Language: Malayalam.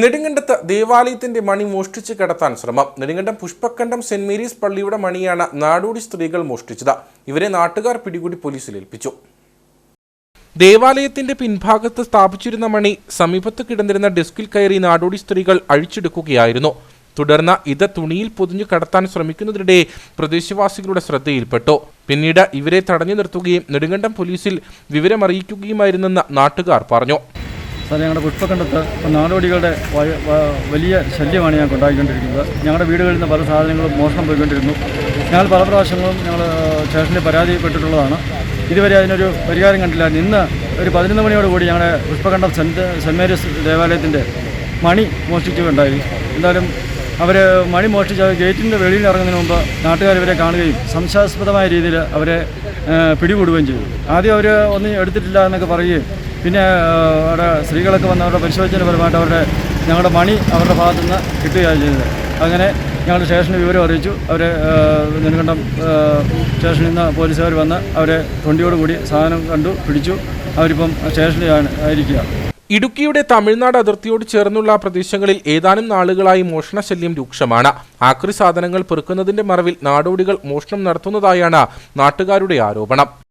നെടുങ്കണ്ടത്ത് ദേവാലയത്തിന്റെ മണി മോഷ്ടിച്ച് കടത്താൻ ശ്രമം. നെടുങ്കണ്ടം പുഷ്പക്കണ്ടം സെന്റ് മേരീസ് പള്ളിയുടെ മണിയാണ് നാടോടി സ്ത്രീകൾ മോഷ്ടിച്ചത്. ഇവരെ നാട്ടുകാർ പിടികൂടി പോലീസിൽ ഏൽപ്പിച്ചു. ദേവാലയത്തിന്റെ പിൻഭാഗത്ത് സ്ഥാപിച്ചിരുന്ന മണി സമീപത്ത് കിടന്നിരുന്ന ഡെസ്കിൽ കയറി നാടോടി സ്ത്രീകൾ അഴിച്ചെടുക്കുകയായിരുന്നു. തുടർന്ന് ഇത് തുണിയിൽ പൊതിഞ്ഞു കടത്താൻ ശ്രമിക്കുന്നതിനിടെ പ്രദേശവാസികളുടെ ശ്രദ്ധയിൽപ്പെട്ടു. പിന്നീട് ഇവരെ തടഞ്ഞു നിർത്തുകയും നെടുങ്കണ്ടം പോലീസിൽ വിവരമറിയിക്കുകയുമായിരുന്നെന്ന് നാട്ടുകാർ പറഞ്ഞു. സാർ ഞങ്ങളുടെ പുഷ്പക്കണ്ടത്ത് നാടോടികളുടെ വലിയ ശല്യമാണ് ഞങ്ങൾക്ക് ഉണ്ടായിക്കൊണ്ടിരിക്കുന്നത്. ഞങ്ങളുടെ വീടുകളിൽ നിന്ന് പല സാധനങ്ങളും മോഷണം പോയിക്കൊണ്ടിരുന്നു. ഞങ്ങൾ പല പ്രാവശ്യങ്ങളും ഞങ്ങൾ സ്റ്റേഷനിൽ പരാതിപ്പെട്ടിട്ടുള്ളതാണ്. ഇതുവരെ അതിനൊരു പരിഹാരം കണ്ടില്ല. ഇന്ന് ഒരു പതിനൊന്ന് മണിയോടുകൂടി ഞങ്ങളുടെ പുഷ്പകണ്ഠം സെന്റ് സെന്റ് മേരീസ് ദേവാലയത്തിന്റെ മണി മോഷ്ടിക്കുകയുണ്ടായി. എന്തായാലും അവർ മണി മോഷ്ടിച്ച് ഗേറ്റിന്റെ വെളിയിൽ ഇറങ്ങുന്നതിന് മുമ്പ് നാട്ടുകാർ ഇവരെ കാണുകയും സംശയാസ്പദമായ രീതിയിൽ അവരെ പിടികൂടുകയും ചെയ്തു. ആദ്യം അവർ ഒന്നും എടുത്തിട്ടില്ല എന്നൊക്കെ പറയുകയും പിന്നെ അവിടെ സ്ത്രീകളൊക്കെ വന്ന് അവരുടെ പരിശോധനയുടെ പരമായിട്ട് അവരുടെ ഞങ്ങളുടെ മണി അവരുടെ ഭാഗത്തു നിന്ന് കിട്ടുകയാണ് ചെയ്തത് അങ്ങനെ ഞങ്ങൾ സ്റ്റേഷനിൽ വിവരം അറിയിച്ചു. അവർ നെടുങ്കണ്ടം സ്റ്റേഷനിൽ നിന്ന് പോലീസുകാർ വന്ന് അവരെ തൊണ്ടിയോടുകൂടി സാധനം കണ്ടു പിടിച്ചു. അവരിപ്പം സ്റ്റേഷനിൽ ആണ്- ആയിരിക്കുക. ഇടുക്കിയുടെ തമിഴ്നാട് അതിർത്തിയോട് ചേർന്നുള്ള പ്രദേശങ്ങളിൽ ഏതാനും നാളുകളായി മോഷണശല്യം രൂക്ഷമാണ്. ആക്രി സാധനങ്ങൾ പെറുക്കുന്നതിന്റെ മറവിൽ നാടോടികൾ മോഷണം നടത്തുന്നതായാണ് നാട്ടുകാരുടെ ആരോപണം.